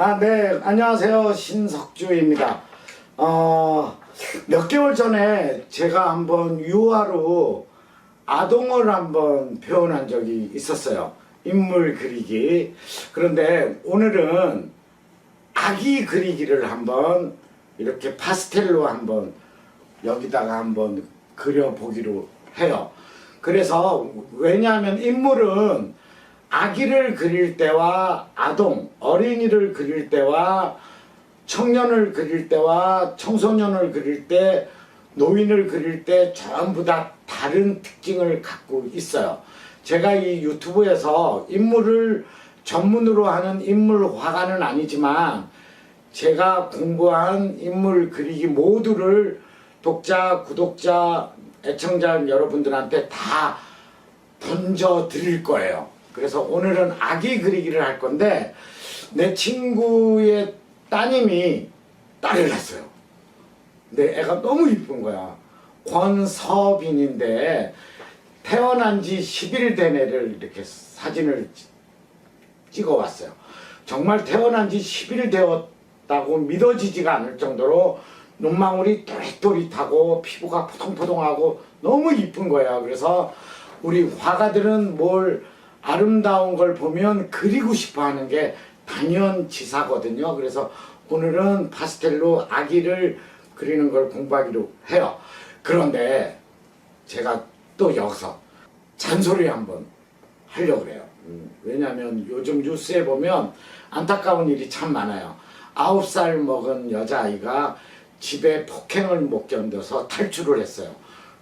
아, 네. 안녕하세요. 신석주입니다. 어, 몇 개월 전에 제가 한번 유화로 아동을 한번 표현한 적이 있었어요. 인물 그리기. 그런데 오늘은 아기 그리기를 한번 이렇게 파스텔로 한번 여기다가 한번 그려보기로 해요. 그래서 왜냐하면 인물은 아기를 그릴 때와 아동, 어린이를 그릴 때와 청년을 그릴 때와 청소년을 그릴 때 노인을 그릴 때 전부 다 다른 특징을 갖고 있어요. 제가 이 유튜브에서 인물을 전문으로 하는 인물 화가는 아니지만 제가 공부한 인물 그리기 모두를 독자, 구독자, 애청자 여러분들한테 다 던져 드릴 거예요. 그래서 오늘은 아기 그리기를 할 건데 내 친구의 따님이 딸을 낳았어요. 근데 애가 너무 이쁜 거야. 권서빈인데 태어난 지 10일 된 애를 이렇게 사진을 찍어 왔어요. 정말 태어난 지 10일 되었다고 믿어지지가 않을 정도로 눈망울이 또릿또릿하고 피부가 포동포동하고 너무 이쁜 거야. 그래서 우리 화가들은 뭘 아름다운 걸 보면 그리고 싶어 하는 게 당연지사거든요. 그래서 오늘은 파스텔로 아기를 그리는 걸 공부하기로 해요. 그런데 제가 또 여기서 잔소리 한번 하려고 그래요. 음, 왜냐하면 요즘 뉴스에 보면 안타까운 일이 참 많아요. 아홉 살 먹은 여자아이가 집에 폭행을 못 견뎌서 탈출을 했어요.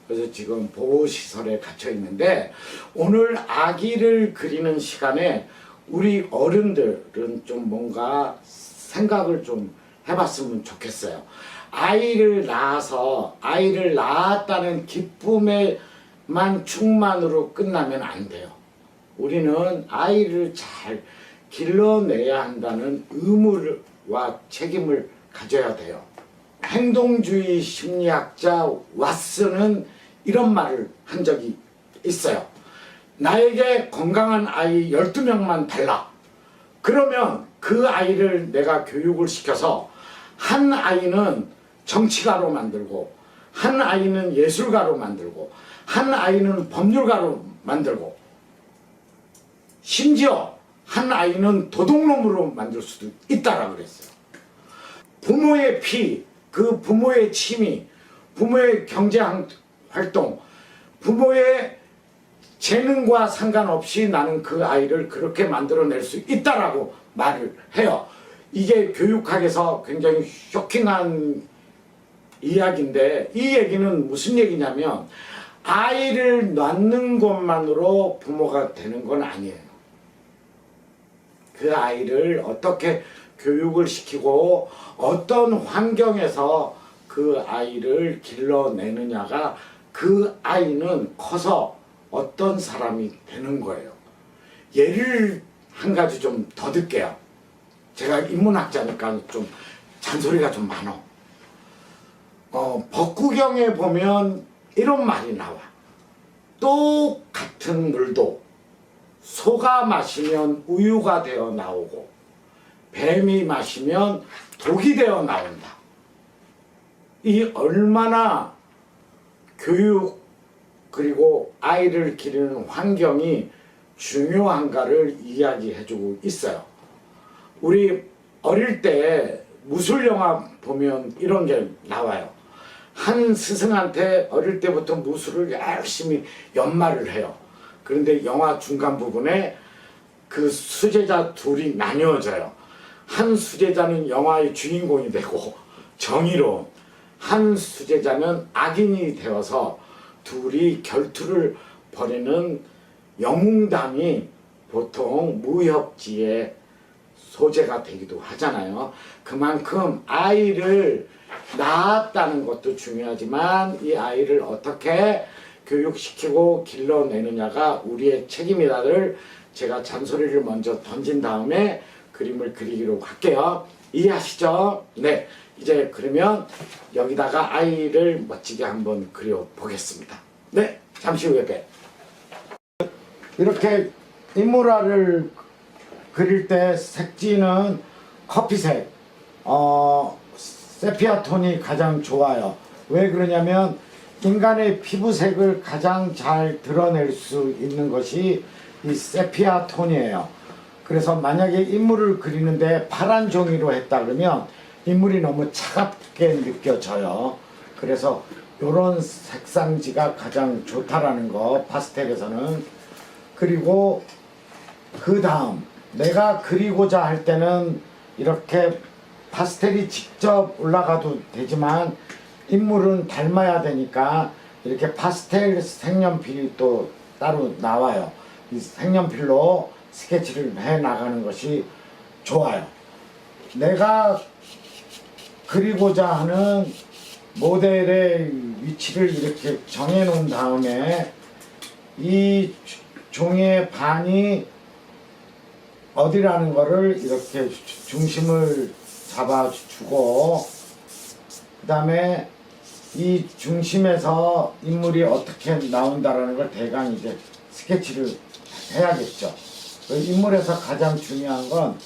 그래서 지금 보호시설에 갇혀 있는데 오늘 아기를 그리는 시간에 우리 어른들은 좀 뭔가 생각을 좀 해봤으면 좋겠어요. 아이를 낳아서 아이를 낳았다는 기쁨에만 충만으로 끝나면 안 돼요. 우리는 아이를 잘 길러내야 한다는 의무와 책임을 가져야 돼요. 행동주의 심리학자 왓슨은 이런 말을 한 적이 있어요. 나에게 건강한 아이 12명만 달라. 그러면 그 아이를 내가 교육을 시켜서 한 아이는 정치가로 만들고 한 아이는 예술가로 만들고 한 아이는 법률가로 만들고 심지어 한 아이는 도둑놈으로 만들 수도 있다라 그랬어요. 부모의 피, 그 부모의 취미, 부모의 경제 한- 활동, 부모의 재능과 상관없이 나는 그 아이를 그렇게 만들어낼 수 있다라고 말을 해요. 이게 교육학에서 굉장히 쇼킹한 이야기인데 이 얘기는 무슨 얘기냐면 아이를 낳는 것만으로 부모가 되는 건 아니에요. 그 아이를 어떻게 교육을 시키고 어떤 환경에서 그 아이를 길러내느냐가 그 아이는 커서 어떤 사람이 되는 거예요. 예를 한 가지 좀 더 듣게요. 제가 인문학자니까 좀 잔소리가 좀 많어. 어, 법구경에 보면 이런 말이 나와. 똑같은 물도 소가 마시면 우유가 되어 나오고 뱀이 마시면 독이 되어 나온다. 이 얼마나 교육 그리고 아이를 기르는 환경이 중요한가를 이야기해주고 있어요. 우리 어릴 때 무술 영화 보면 이런 게 나와요. 한 스승한테 어릴 때부터 무술을 열심히 연마를 해요. 그런데 영화 중간 부분에 그 수제자 둘이 나뉘어져요. 한 수제자는 영화의 주인공이 되고 정의로운 한 수제자는 악인이 되어서 둘이 결투를 벌이는 영웅담이 보통 무협지의 소재가 되기도 하잖아요. 그만큼 아이를 낳았다는 것도 중요하지만 이 아이를 어떻게 교육시키고 길러내느냐가 우리의 책임이다를 제가 잔소리를 먼저 던진 다음에 그림을 그리기로 할게요. 이해하시죠? 네. 이제 그러면 여기다가 아이를 멋지게 한번 그려 보겠습니다. 네. 잠시 후에. 이렇게 인물화를 그릴 때 색지는 커피색 어 세피아 톤이 가장 좋아요. 왜 그러냐면 인간의 피부색을 가장 잘 드러낼 수 있는 것이 이 세피아 톤이에요. 그래서 만약에 인물을 그리는데 파란 종이로 했다 그러면 인물이 너무 차갑게 느껴져요. 그래서 이런 색상지가 가장 좋다라는 거 파스텔에서는 그리고 그 다음 내가 그리고자 할 때는 이렇게 파스텔이 직접 올라가도 되지만 인물은 닮아야 되니까 이렇게 파스텔 색연필이 또 따로 나와요. 이 색연필로 스케치를 해 나가는 것이 좋아요. 내가 그리고자 하는 모델의 위치를 이렇게 정해 놓은 다음에 이 주- 종이의 반이 어디라는 거를 이렇게 주- 중심을 잡아주고 그 다음에 이 중심에서 인물이 어떻게 나온다라는 걸 대강 이제 스케치를 해야겠죠. 그 인물에서 가장 중요한 건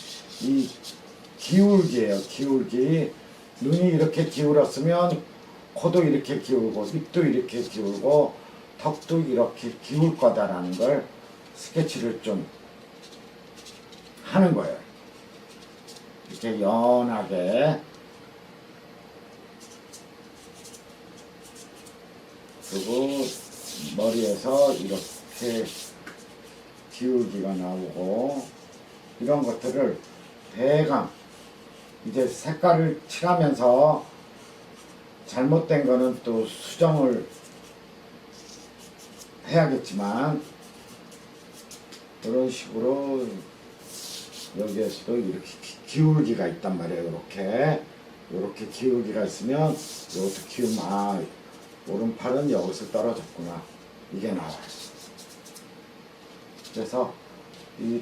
이 기울기예요. 기울기. 눈이 이렇게 기울었으면 코도 이렇게 기울고 입도 이렇게 기울고 턱도 이렇게 기울 거다라는 걸 스케치를 좀 하는 거예요. 이렇게 연하게 그리고 머리에서 이렇게 기울기가 나오고 이런 것들을 대강 이제 색깔을 칠하면서 잘못된 거는 또 수정을 해야겠지만 이런 식으로 여기에서도 이렇게 기- 기울기가 있단 말이에요. 이렇게 이렇게 기울기가 있으면 이것도 기울면 아 오른팔은 여기서 떨어졌구나 이게 나와요. 그래서 이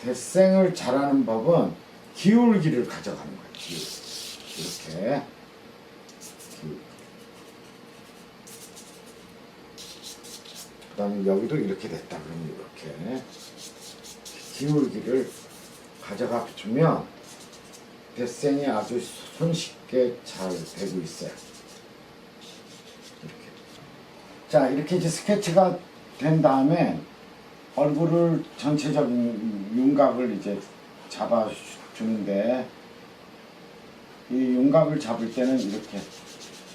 대생을 잘하는 법은 기울기를 가져가는 거예요. 기울기. 이렇게 기울기. 그다음에 여기도 이렇게 됐다 그러면 이렇게 기울기를 가져가 주면 대생이 아주 손쉽게 잘 되고 있어요. 이렇게. 자 이렇게 이제 스케치가 된 다음에 얼굴을 전체적인 윤곽을 이제 잡아 주 는데 이 윤곽을 잡을 때는 이렇게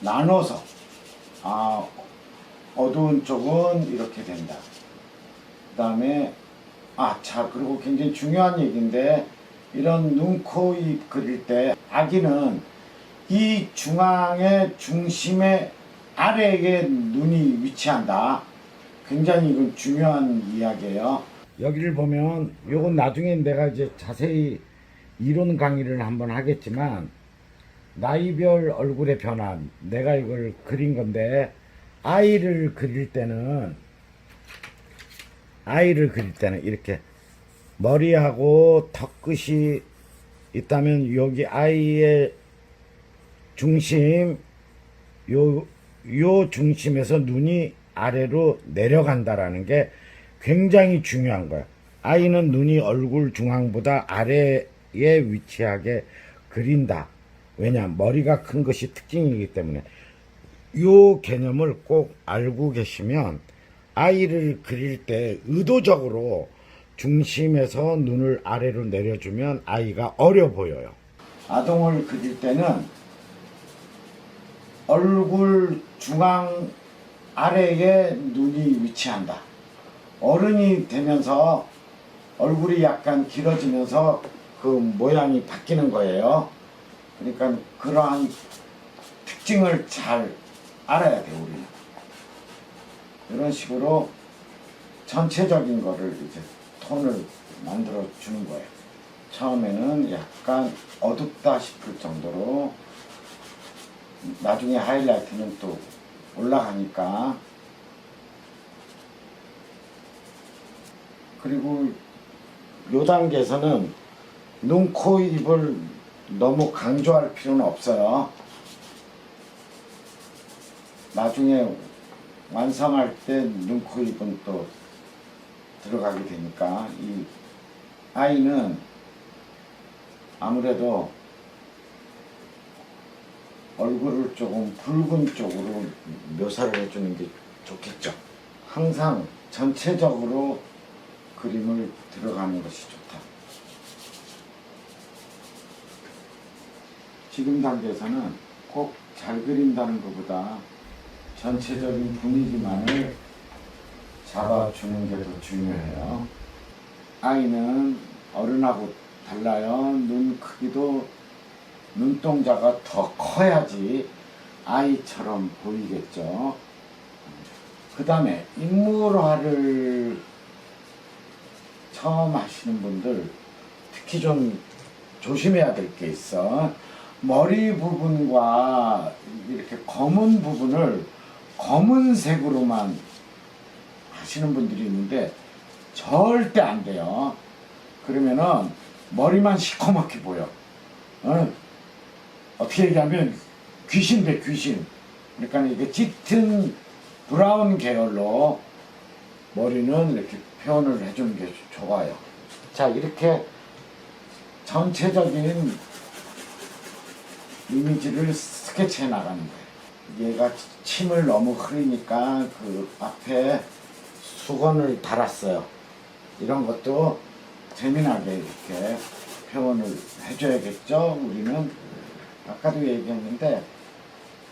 나눠서 아 어두운 쪽은 이렇게 된다. 그 다음에 아, 자, 그리고 굉장히 중요한 얘기인데, 이런 눈, 코, 입 그릴 때, 아기는 이 중앙의 중심의 아래에 눈이 위치한다. 굉장히 이건 중요한 이야기예요. 여기를 보면, 요건 나중에 내가 이제 자세히 이론 강의를 한번 하겠지만, 나이별 얼굴의 변화, 내가 이걸 그린 건데, 아이를 그릴 때는, 아이를 그릴 때는 이렇게 머리하고 턱끝이 있다면 여기 아이의 중심 요, 요 중심에서 눈이 아래로 내려간다라는 게 굉장히 중요한 거예요. 아이는 눈이 얼굴 중앙보다 아래에 위치하게 그린다. 왜냐? 머리가 큰 것이 특징이기 때문에. 요 개념을 꼭 알고 계시면 아이를 그릴 때 의도적으로 중심에서 눈을 아래로 내려주면 아이가 어려 보여요. 아동을 그릴 때는 얼굴 중앙 아래에 눈이 위치한다. 어른이 되면서 얼굴이 약간 길어지면서 그 모양이 바뀌는 거예요. 그러니까 그러한 특징을 잘 알아야 돼, 우리는. 이런 식으로 전체적인 거를 이제 톤을 만들어 주는 거예요. 처음에는 약간 어둡다 싶을 정도로 나중에 하이라이트는 또 올라가니까 그리고 요 단계에서는 눈, 코, 입을 너무 강조할 필요는 없어요. 나중에 완성할 때 눈, 코, 입은 또 들어가게 되니까 이 아이는 아무래도 얼굴을 조금 붉은 쪽으로 묘사를 해주는 게 좋겠죠. 항상 전체적으로 그림을 들어가는 것이 좋다. 지금 단계에서는 꼭 잘 그린다는 것보다 전체적인 분위기만을 잡아주는 게 더 중요해요. 아이는 어른하고 달라요. 눈 크기도 눈동자가 더 커야지 아이처럼 보이겠죠. 그 다음에 인물화를 처음 하시는 분들 특히 좀 조심해야 될 게 있어. 머리 부분과 이렇게 검은 부분을 검은색으로만 하시는 분들이 있는데 절대 안 돼요. 그러면은 머리만 시커멓게 보여. 어? 어떻게 얘기하면 귀신 돼 귀신. 그러니까 이게 짙은 브라운 계열로 머리는 이렇게 표현을 해주는 게 좋아요. 자 이렇게 전체적인 이미지를 스케치해 나가는 거예요. 얘가 침을 너무 흐리니까 그 앞에 수건을 달았어요. 이런 것도 재미나게 이렇게 표현을 해줘야겠죠. 우리는 아까도 얘기했는데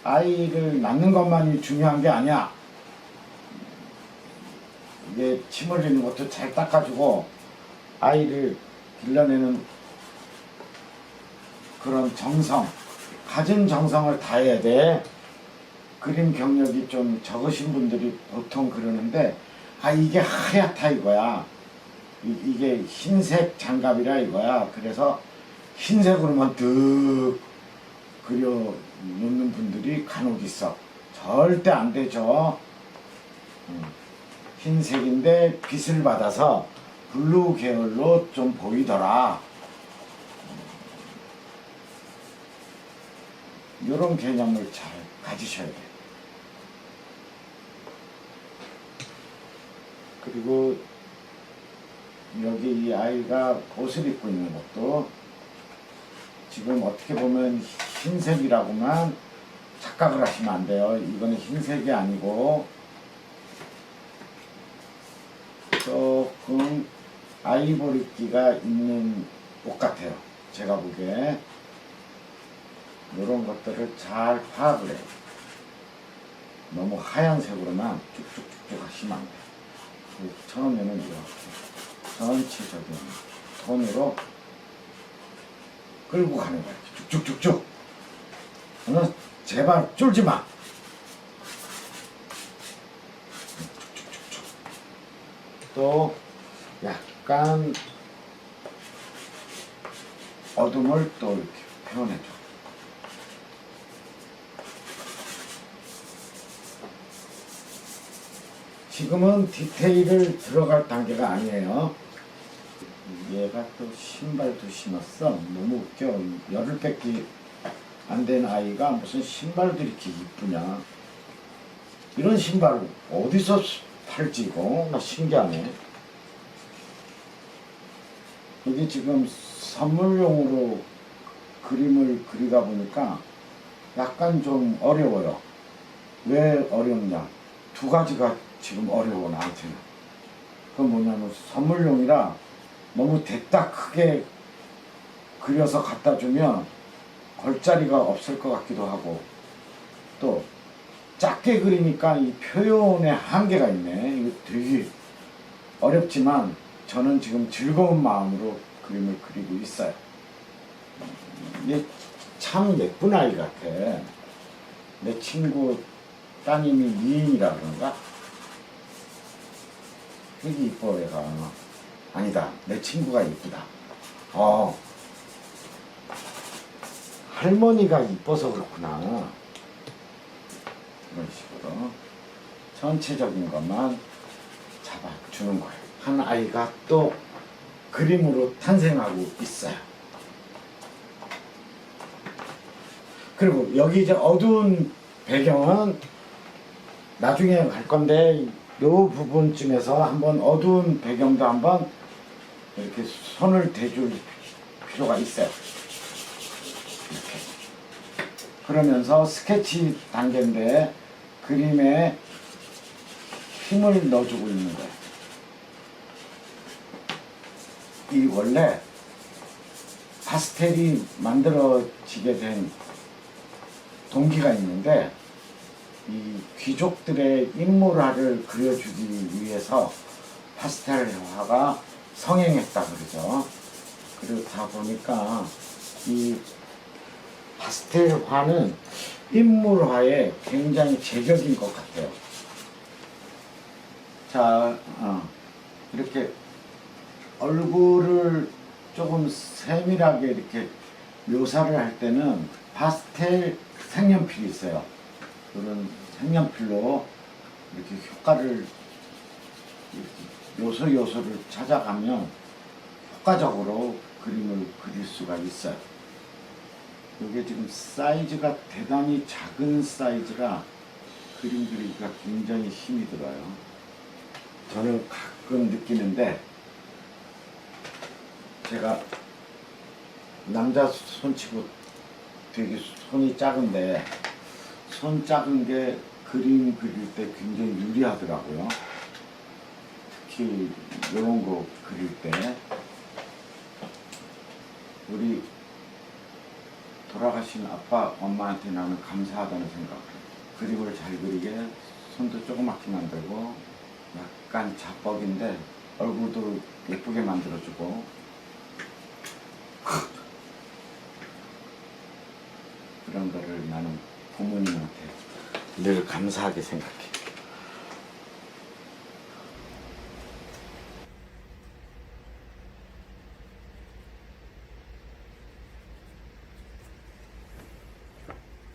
아이를 낳는 것만이 중요한 게 아니야. 이게 침 흘리는 것도 잘 닦아주고 아이를 길러내는 그런 정성, 가진 정성을 다해야 돼. 그림 경력이 좀 적으신 분들이 보통 그러는데 아 이게 하얗다 이거야. 이, 게 흰색 장갑이라 이거야. 그래서 흰색으로만 득 그려 놓는 분들이 간혹 있어. 절대 안 되죠. 음, 흰색인데 빛을 받아서 블루 계열로 좀 보이더라. 이런 개념을 잘 가지셔야 돼요. 그리고 여기 이 아이가 옷을 입고 있는 것도 지금 어떻게 보면 흰색이라고만 착각을 하시면 안 돼요. 이거는 흰색이 아니고 조금 아이보리기가 있는 옷 같아요. 제가 보기에 이런 것들을 잘 파악을 해요. 너무 하얀색으로만 쭉쭉쭉쭉 하시면 안 돼요. 그 처음에는 이렇게 전체적인 톤으로 끌고 가는 거예요. 쭉쭉쭉쭉. 너 제발 쫄지 마. 쭉쭉쭉쭉. 또 약간 어둠을 또 이렇게 표현해줘. 지금은 디테일을 들어갈 단계가 아니에요. 얘가 또 신발도 신었어. 너무 웃겨. 열흘 뺏기 안 된 아이가 무슨 신발도 이렇게 이쁘냐. 이런 신발 어디서 팔지 이거? 나 신기하네. 여기 지금 선물용으로 그림을 그리다 보니까 약간 좀 어려워요. 왜 어렵냐? 두 가지가 지금 어려워 나한테는. 그건 뭐냐면 선물용이라 너무 됐다 크게 그려서 갖다 주면 걸자리가 없을 것 같기도 하고 또 작게 그리니까 이 표현의 한계가 있네. 이거 되게 어렵지만 저는 지금 즐거운 마음으로 그림을 그리고 있어요. 참 예쁜 아이 같아. 내 친구 따님이 미인이라 그런가? 되게 이뻐 얘가. 아니다. 내 친구가 이쁘다. 어. 할머니가 이뻐서 그렇구나. 이런 식으로 전체적인 것만 잡아주는 거예요. 한 아이가 또 그림으로 탄생하고 있어요. 그리고 여기 이제 어두운 배경은 나중에 갈 건데 요 부분 중에서 한번 어두운 배경도 한번 이렇게 손을 대줄 필요가 있어요. 이렇게. 그러면서 스케치 단계인데 그림에 힘을 넣어주고 있는 거예요. 이 원래 파스텔이 만들어지게 된 동기가 있는데 이 귀족들의 인물화를 그려주기 위해서 파스텔 화가 성행했다 그러죠. 그렇다 보니까 이 파스텔화는 인물화에 굉장히 제격인 것 같아요. 자, 어, 이렇게 얼굴을 조금 세밀하게 이렇게 묘사를 할 때는 파스텔 색연필이 있어요. 그런 색연필로 이렇게 효과를 이렇게 요소 요소를 찾아가면 효과적으로 그림을 그릴 수가 있어요. 이게 지금 사이즈가 대단히 작은 사이즈라 그림 그리기가 굉장히 힘이 들어요. 저는 가끔 느끼는데 제가 남자 손치고 되게 손이 작은데 손 작은 게 그림 그릴 때 굉장히 유리하더라고요. 특히 이런 거 그릴 때 우리 돌아가신 아빠 엄마한테 나는 감사하다는 해요. 그림을 잘 그리게 손도 조그맣게 만들고 약간 자뻑인데 얼굴도 예쁘게 만들어주고 그런 거를 나는 부모님한테 늘 감사하게 생각해.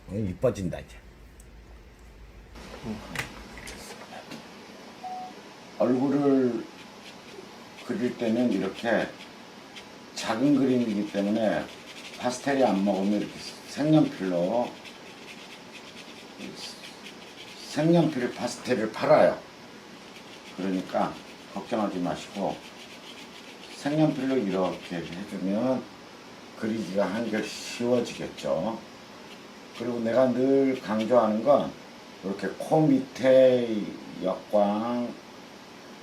어, 이뻐진다 이제. 얼굴을 그릴 때는 이렇게 작은 그림이기 때문에 파스텔이 안 먹으면 이렇게 색연필로 색연필 파스텔을 팔아요. 그러니까 걱정하지 마시고 색연필로 이렇게 해주면 그리기가 한결 쉬워지겠죠. 그리고 내가 늘 강조하는 건 이렇게 코 밑에 역광,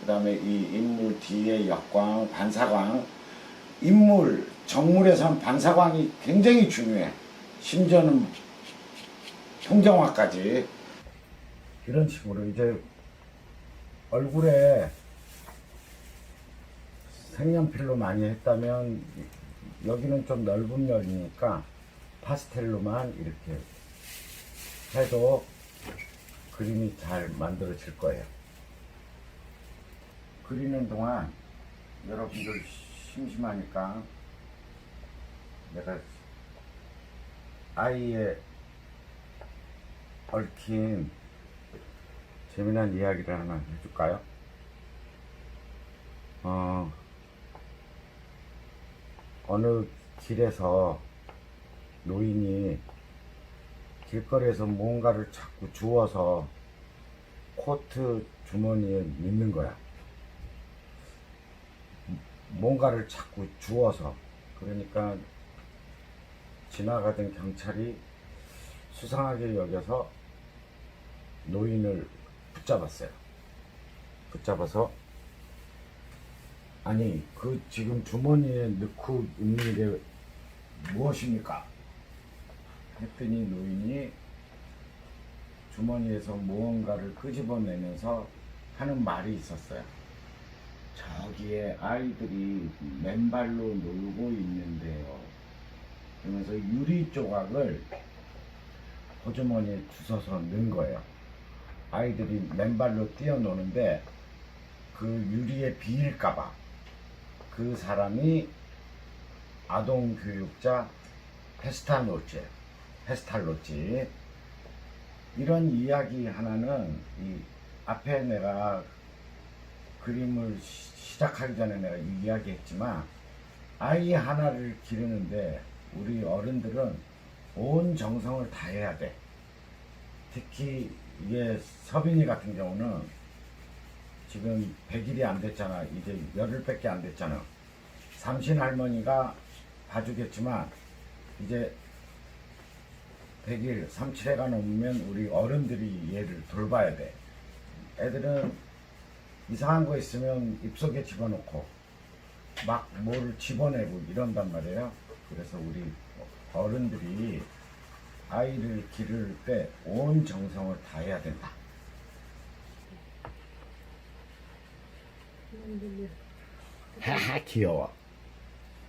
그 다음에 이 인물 뒤에 역광, 반사광, 인물, 정물에선 반사광이 굉장히 중요해. 심지어는 통정화까지. 이런 식으로 이제 얼굴에 색연필로 많이 했다면 여기는 좀 넓은 면이니까 파스텔로만 이렇게 해도 그림이 잘 만들어질 거예요. 그리는 동안 여러분들 심심하니까 내가 아이의 얽힌 재미난 이야기를 하나 해줄까요? 어, 어느 길에서 노인이 길거리에서 뭔가를 자꾸 주워서 코트 주머니에 넣는 거야. 뭔가를 자꾸 주워서. 그러니까 지나가던 경찰이 수상하게 여겨서 노인을 붙잡았어요. 붙잡아서 아니 그 지금 주머니에 넣고 있는 게 무엇입니까? 했더니 노인이 주머니에서 무언가를 끄집어내면서 하는 말이 있었어요. 저기에 아이들이 맨발로 놀고 있는데요. 그러면서 유리 조각을 호주머니에 주워서 넣은 거예요. 아이들이 맨발로 뛰어노는데 그 유리에 비일까봐 그 사람이 아동 교육자 페스탈로치, 페스탈로치 이런 이야기 하나는 이 앞에 내가 그림을 시- 시작하기 전에 내가 이야기했지만 아이 하나를 기르는데 우리 어른들은 온 정성을 다해야 돼. 특히 이게 서빈이 같은 경우는 지금 100일이 안 됐잖아. 이제 열흘밖에 안 됐잖아. 삼신 할머니가 봐주겠지만 이제 100일, 37회가 넘으면 우리 어른들이 얘를 돌봐야 돼. 애들은 이상한 거 있으면 입속에 집어넣고 막뭘 집어내고 이런단 말이에요. 그래서 우리 어른들이 아이를 기를 때 온 정성을 다해야 된다. 하하 귀여워.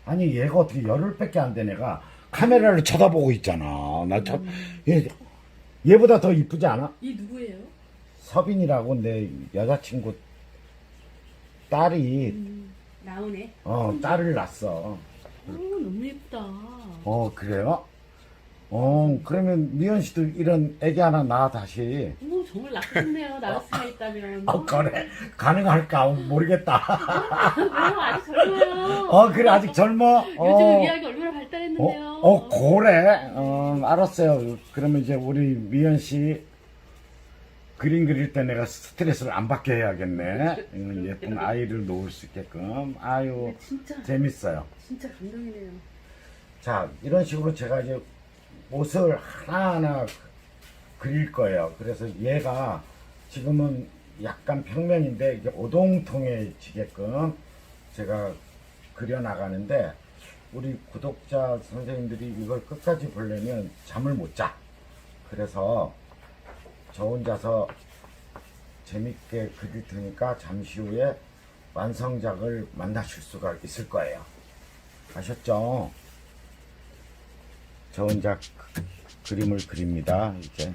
아니 얘가 어떻게 열흘밖에 안 된 애가 카메라를 쳐다보고 있잖아. 나 저, 얘 얘보다 더 이쁘지 않아? 이 누구예요? 서빈이라고 내 여자친구 딸이 음, 나오네. 어 딸을 낳았어. 어, 너무 예쁘다. 어 그래요? 어 그러면 미연 씨도 이런 애기 하나 낳아 다시. 어머, 정말 나쁘네요. 나갈 수가 있다면. 어 그래 가능할까 모르겠다. 왜요? 아직 젊어요. 어 그래 아직 젊어. 요즘 어. 의학이 얼마나 발달했는데요. 어, 어 그래. 어 알았어요. 그러면 이제 우리 미연 씨 그림 그릴 때 내가 스트레스를 안 받게 해야겠네. 음, 예쁜 아이를 놓을 수 있게끔. 아유 진짜, 재밌어요. 진짜 감동이네요. 자, 이런 식으로 제가 이제 옷을 하나하나 그릴 거예요. 그래서 얘가 지금은 약간 평면인데 이게 오동통해지게끔 제가 그려 나가는데 우리 구독자 선생님들이 이걸 끝까지 보려면 잠을 못 자. 그래서 저 혼자서 재밌게 그릴 테니까 잠시 후에 완성작을 만나실 수가 있을 거예요. 아셨죠? 저 혼자 그- 그림을 그립니다. 이제